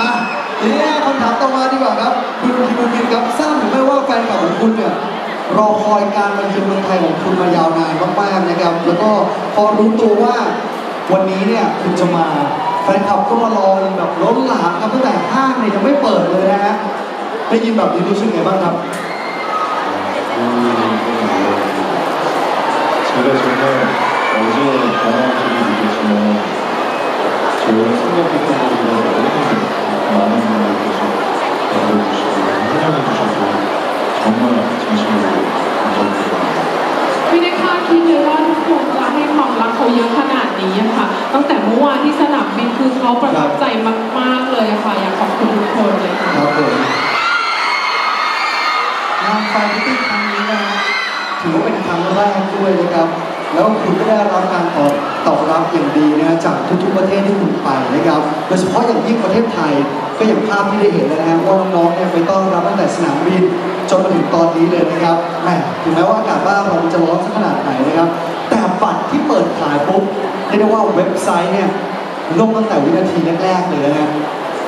อะทีนี้คำถามต่อมาดีกว่าครับ คุณคิมกินครับทราบหรือไม่ว่าแฟนคลับของคุณเนี่ยรอคอยการมาเยือนเมืองไทยของคุณมายาวนานมากๆนะครับ แล้วก็พอรู้ตัวว่าวันนี้เนี่ยคุณจะมาแฟนคลับก็มารอแบบล้นหลามครับตั้งแต่ห้างเนี่ยยังไม่เปิดเลยนะฮะได้ยินแบบนี้รู้สึกไงบ้างครับ 제가 정말 어제 경험들이 느꼈지만 제가 생각했던 것보다 너무 많은 분들께서 받아주시고 환영해주셔서 정말 진심으로 감사드립니다. ไม่ได้คาดคิดเลยว่าทุกคนจะให้ความรักเขาเยอะขนาดนี้อะค่ะ ตั้งแต่เมื่อวานที่สนามบินคือเขาประทับใจมาก ๆ เลยอะค่ะ อยากขอบคุณทุกคนเลยค่ะ ครับผมงานไฟมิติ้งครั้งนี้นะฮะถือว่าเป็น ครั้งแรกด้วยนะครับแล้วคุณก็ได้รับการตอบตอบรับอย่างดีนะจากทุกๆประเทศที่คุณไปนะครับโดยเฉพาะอย่างยิ่งประเทศไทยก็อย่างภาพที่ได้เห็นแล้วนะฮะว่าน้องๆเนี่ยไปต้อนรับตั้งแต่สนามบินจนมาถึงตอนนี้เลยนะครับแหมถึงแม้ว่าอากาศบ้านเราจะร้อนสักขนาดไหนนะครับ แต่บัตรที่เปิดขายปุ๊บเรียกได้ว่าเว็บไซต์เนี่ยล่มตั้งแต่วินาทีแรกๆเลยนะฮะ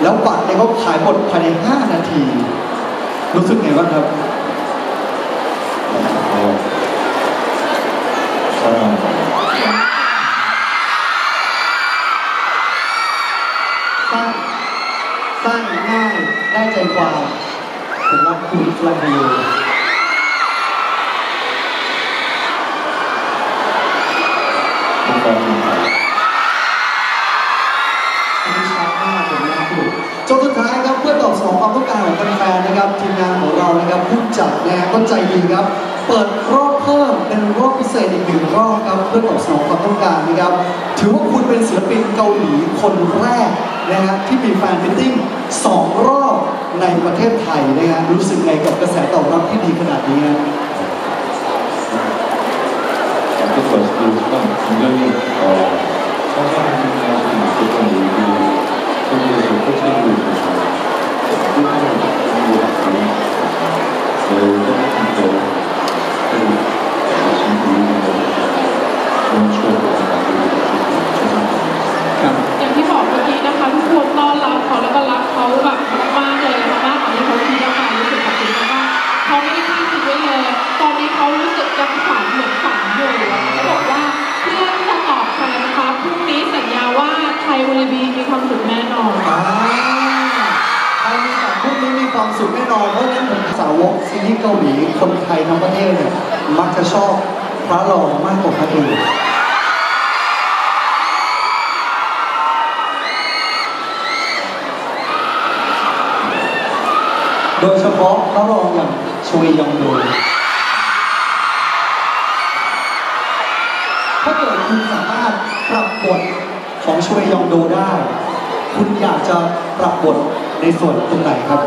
แล้วบัตรเนี่ยก็ขายหมดภายใน 5 นาที รู้สึกไงบ้างครับ สักหน่อยสร้นสั้นง่ายได้ใจความสำหรับคุณฟลันดิโอจนสุดท้ายครับเพื่อตอบสนองความต้องการของแฟนๆนะครับทีมงานของเรานะครับผู้จัดนะก็ใจดีครับ เปิดรอบ เพิ่มเป็นรอบพิเศษอีกหนึ่งรอบครับเพื่อตอบสนองความต้องการนะครับ ถือว่าคุณเป็นศิลปินเกาหลีคนแรกนะฮะที่มีแฟนมิทติ้งสองรอบในประเทศไทยนะฮะรู้สึกไงกับกระแสตอบรับที่ดีขนาดนี้ฮะ 아까도 말씀드렸지만 굉장히 어, 상상하지 못했던 일들이 세계에서 펼쳐지고 있어서 꿈을 꾸는 것 같고 매우 ยังฝันเหมือนฝันอยู่เขาบอกว่าเพื่อที่จะตอบแทนนะคะพรุ่งนี้สัญญาว่าไทยวอลเลย์บีมีความสุขแน่นอนอ่าใครมีแต่พวกนี้มีความสุขแน่นอน เพราะฉะนั้นผมสาวกซีรีส์เกาหลีคนไทยทั้งประเทศเนี่ยมักจะชอบพระรองมากกว่าพระเอกโดยเฉพาะพระรองอย่างชวยยองโด บทของชวยยองโดได้ คุณอยากจะปรับบทในส่วนตรงไหนครับ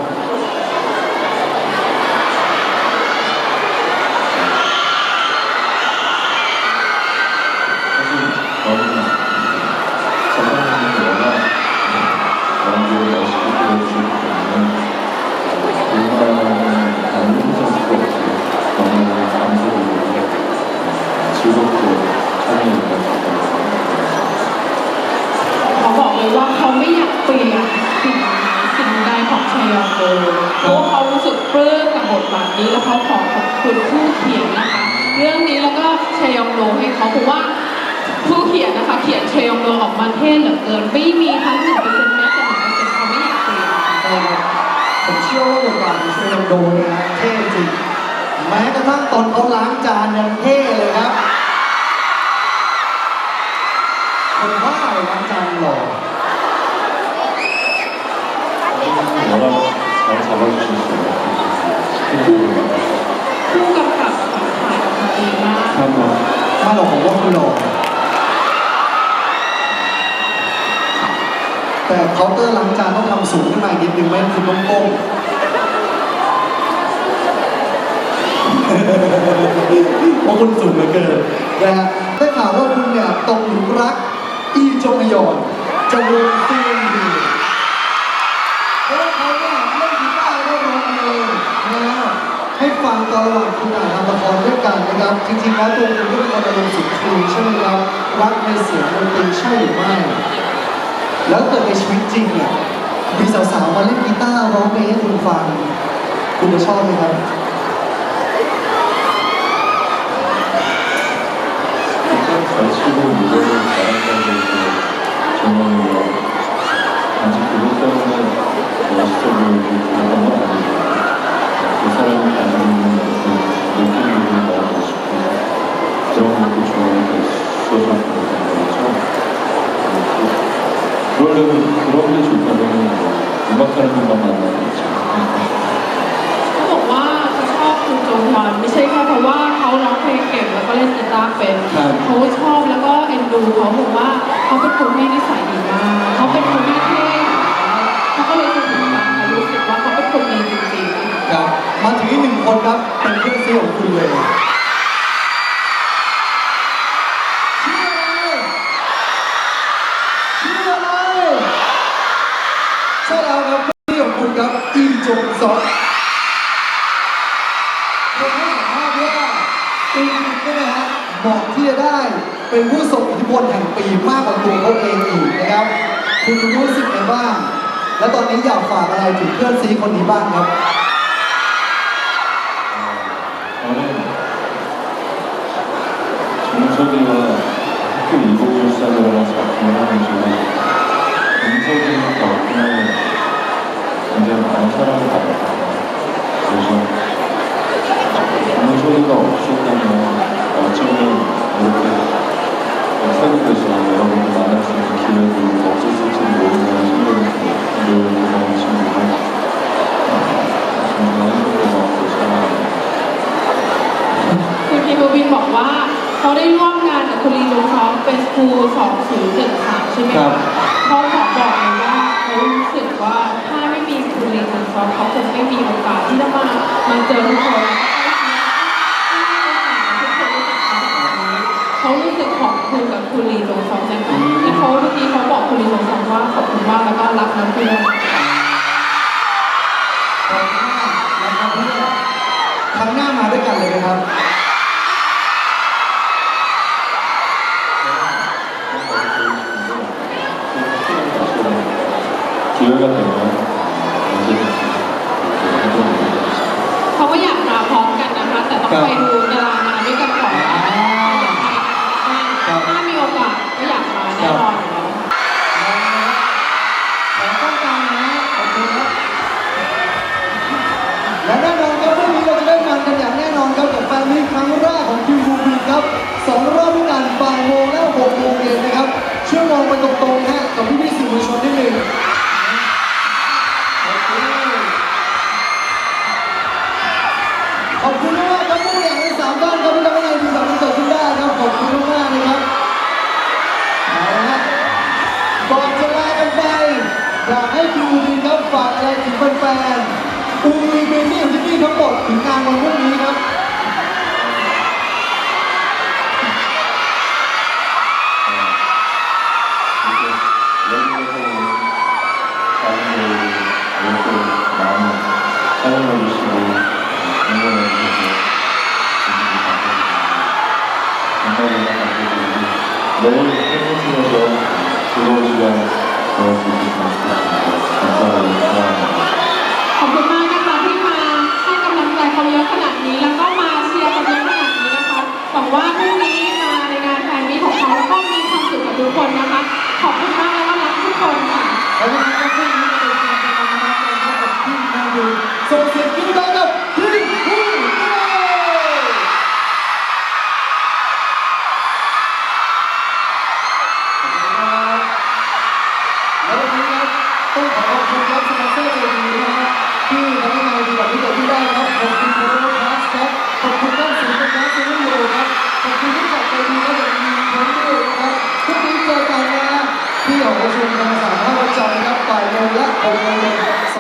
นี้แล้วเขาขอขอบคุณผู้เขียนนะคะ เรื่องนี้แล้วก็เชยองโดให้เขาเพราะว่าผู้เขียนนะคะ เขียนเชยองโดออกมาเท่เหลือเกินไม่มีทั้งหนึ่งเปอร์เซ็นต์แม้แต่หนึ่งเปอร์เซ็นต์เขาไม่อยากเปลี่ยนผมเชื่อว่าบทบาทของชยองโดเนี่ยนะเท่จริงแม้กระทั่งตอนเขาล้าง แต่เคาน์เตอร์ล้างจานต้องทำสูงขึ้นมาอีกนิดนึงไม่งั้นคุณต้องก้มเพราะคุณสูงเหลือเกินนะฮะได้ข่าวว่าคุณเนี่ยตกหลุมรักอีจงยอนจะวงซีนดีเพราะว่าเขาเนี่ยเล่นกีตาร์ได้ร้องเพลงนะฮะให้ฟังตอนระหว่างคุณถ่ายทำละครด้วยกันนะครับจริงๆแล้วตัวคุณก็เป็นคนอารมณ์สุนทรีย์ใช่ไหมครับรักในเสียงดนตรีใช่หรือไม่ แล้วเกิดในชีวิตจริงเนี่ยมีสาวๆมาเล่นกีตาร์ร้องเพลงให้คุณฟัง คุณจะชอบไหมครับ 굉장히 잘 치고 노래를 잘한다는 게 정말로 단지 그것 때문에 멋있어 보이고 그런 건 아니고 그 사람이 가지고 있는 그 느낌들을 나오고 싶고 그런 것도 좋아하게 있어서 그런 거 그러려면 그런 게 좋다면 음악하는 분만 만나면 되죠. เขาบอกว่าเขาชอบคุณโจฮอนไม่ใช่แค่เพราะว่าเขาร้องเพลงเก่งแล้วก็เล่นกีตาร์เป็น ครับ เขาชอบแล้วก็เอ็นดูเขาบอกว่าเขาเป็นคนที่นิสัยดีมากเขาเป็นคนที่เท่เขาก็เลยสนิทกันเขารู้สึกว่าเขาเป็นคนดีจริงๆ ครับ มาถึงอีกหนึ่งคนครับ เป็นเพื่อนซีของคุณเลย คุณรู้สึกไงบ้าง และตอนนี้อยากฝากอะไรถึงเพื่อนซีคนนี้บ้างครับ 저는 정석이가 학교 일곱살이라는 작품을 하는 중에 정석이 덕분에 굉장히 많은 사랑을 받았거 เขาได้ร่วมงานกับคุณลีจงซองเป็นครู2013ใช่ไหมครัคะบเขาขอบอกเลยว่าเขารู้สึกว่าถ้าไม่มีคุณลีจงซองเขาคงไม่มีโอกาสที่จะมามาเจอทุกคนเขารู้สึกขอบคุณกับคุณลีจงซองนะคะและเขาเมื่อกี้เขาบอกคุณลีจงซองว่าขอบคุณมากแล้วก็รักน้ำเพื่อนค 跟你们 ขอบคุณมากครับผู้บริหารทั้งสามท่านครับที่ทำให้งานดีแบบนี้เกิดขึ้นได้ครับขอบคุณมากๆนะครับเอาละฮะก่อนจะลากันไปอยากให้ครูบินครับฝากอะไรถึงแฟนๆอูมีเบนี่ของที่นี่ทั้งหมด 감사드립니다. 감사드리고 매일 팬미팅에서 즐거운 시간 보낼 수 있었으면 좋겠습니다. 감사합니다. 사랑합니다. ขอบคุณมากนะคะที่มาให้กำลังใจเขาเยอะขนาดนี้ แล้วก็มาเชียร์กันเยอะขนาดนี้นะคะหวังว่าพรุ่งนี้มาในงานแฟนมีตของเขาแล้วก็มีความสุขกับทุกคนนะคะ ขอบคุณมากแล้วก็รักทุกคนค่ะ แล้ววันนี้ก็พรุ่งนี้เราจะเป็นการทำงานกันนะครับกับทีมงานดูส่งเสียงกิ้งก้องกับ ต้องขอขอบคุณครับสปอนเซอร์ใจดีนะครับที่ทำให้งานดีแบบนี้เกิดขึ้นได้ครับขอบคุณโค้ชพลาสครับขอบคุณท่านสื่อการเซนต์โยครับขอบคุณที่จัดใจดีและอย่างมีความรู้นะครับทุกนี้เจอกันนะที่หอประชุมธรรมศาสตร์ท่าปรดจันทร์ครับบ่ายโมงและหกโมง